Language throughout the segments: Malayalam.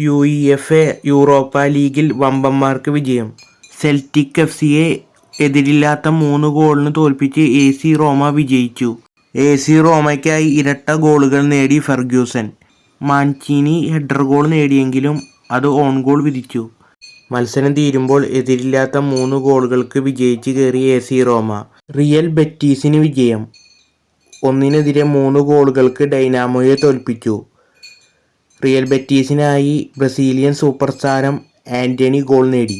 U E F A Europa ലീഗിൽ വമ്പന്മാർക്ക് വിജയം. സെൽറ്റിക് എഫ് സിയെ എതിരില്ലാത്ത മൂന്ന് ഗോളിന് തോൽപ്പിച്ച് എ സി റോമ വിജയിച്ചു. എ സി റോമയ്ക്കായി ഇരട്ട ഗോളുകൾ നേടി ഫെർഗ്യൂസൻ മാൻചീനി ഹെഡർ ഗോൾ നേടിയെങ്കിലും അത് ഓൺ ഗോൾ വിധിച്ചു. മത്സരം തീരുമ്പോൾ എതിരില്ലാത്ത മൂന്ന് ഗോളുകൾക്ക് വിജയിച്ച് കയറി എ സി റോമ. റിയൽ ബെറ്റീസിന് വിജയം. ഒന്നിനെതിരെ മൂന്ന് ഗോളുകൾക്ക് ഡൈനാമോയെ തോൽപ്പിച്ചു. റിയൽ ബെറ്റീസിനായി ബ്രസീലിയൻ സൂപ്പർ താരം ആന്റണി ഗോൾ നേടി.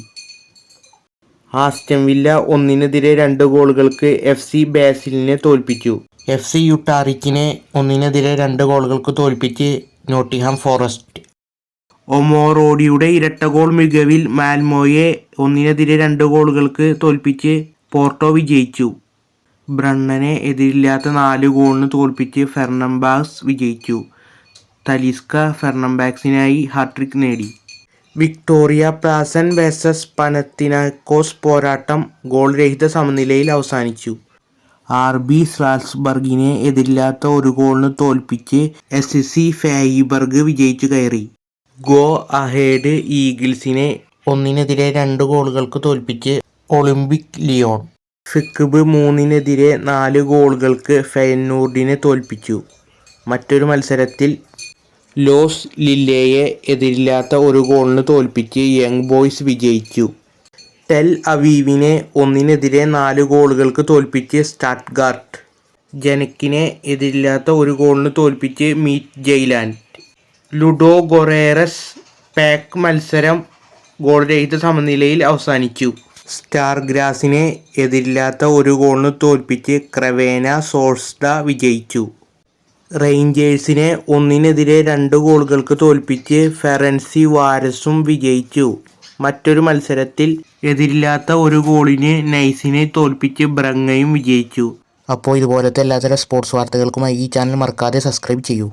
ആസ്റ്റംവില്ല ഒന്നിനെതിരെ രണ്ട് ഗോളുകൾക്ക് എഫ് സി ബാസിലിനെ തോൽപ്പിച്ചു. എഫ് സി യുട്ടാറിക്കിനെ ഒന്നിനെതിരെ രണ്ട് ഗോളുകൾക്ക് തോൽപ്പിച്ച് നോട്ടിഹാം ഫോറസ്റ്റ്. ഒമോറോഡിയുടെ ഇരട്ട ഗോൾ മികവിൽ മാൽമോയെ ഒന്നിനെതിരെ രണ്ട് ഗോളുകൾക്ക് തോൽപ്പിച്ച് പോർട്ടോ വിജയിച്ചു. ബ്രണ്ണനെ എതിരില്ലാത്ത നാല് ഗോളിന് തോൽപ്പിച്ച് ഫെർണംബാസ് വിജയിച്ചു. തലിസ്ക ഫെർണംബാക്സിനായി ഹാട്രിക് നേടി. വിക്ടോറിയ പ്ലാസൻ വേഴ്സസ് പനത്തിനാക്കോസ് പോരാട്ടം ഗോൾ രഹിത സമനിലയിൽ അവസാനിച്ചു. ആർ ബി സ്വാൽസ്ബർഗിനെ എതിരില്ലാത്ത ഒരു ഗോളിന് തോൽപ്പിച്ച് എസ് സി ഫേയിബർഗ് വിജയിച്ചു കയറി. ഗോ അഹേഡ് ഈഗിൾസിനെ ഒന്നിനെതിരെ രണ്ട് ഗോളുകൾക്ക് തോൽപ്പിച്ച് ഒളിമ്പിക് ലിയോൺ. ഫിക്ബ് മൂന്നിനെതിരെ നാല് ഗോളുകൾക്ക് ഫെയനൂർഡിനെ തോൽപ്പിച്ചു. മറ്റൊരു മത്സരത്തിൽ ലോസ് ലില്ലയെ എതിരില്ലാത്ത ഒരു ഗോളിന് തോൽപ്പിച്ച് യങ് ബോയ്സ് വിജയിച്ചു. ടെൽ അവീവിനെ ഒന്നിനെതിരെ നാല് ഗോളുകൾക്ക് തോൽപ്പിച്ച് സ്റ്റാർട്ട്ഗാർട്ട് ജനക്കിനെ എതിരില്ലാത്ത ഒരു ഗോളിന് തോൽപ്പിച്ച് Midtjylland. Ludogorets PAOK മത്സരം ഗോൾരഹിത സമനിലയിൽ അവസാനിച്ചു. സ്റ്റാർഗ്രാസിനെ എതിരില്ലാത്ത ഒരു ഗോളിന് തോൽപ്പിച്ച് ക്രവേന സോഴ്സ്ഡ വിജയിച്ചു. റേഞ്ചേഴ്സിനെ ഒന്നിനെതിരെ രണ്ട് ഗോളുകൾക്ക് തോൽപ്പിച്ച് ഫെറൻസി വാരസും വിജയിച്ചു. മറ്റൊരു മത്സരത്തിൽ എതിരില്ലാത്ത ഒരു ഗോളിന് നൈസിനെ തോൽപ്പിച്ച് ബ്രങ്ങയും വിജയിച്ചു. അപ്പോൾ ഇതുപോലത്തെ എല്ലാത്തരം സ്പോർട്സ് വാർത്തകൾക്കുമായി ഈ ചാനൽ മറക്കാതെ സബ്സ്ക്രൈബ് ചെയ്യൂ.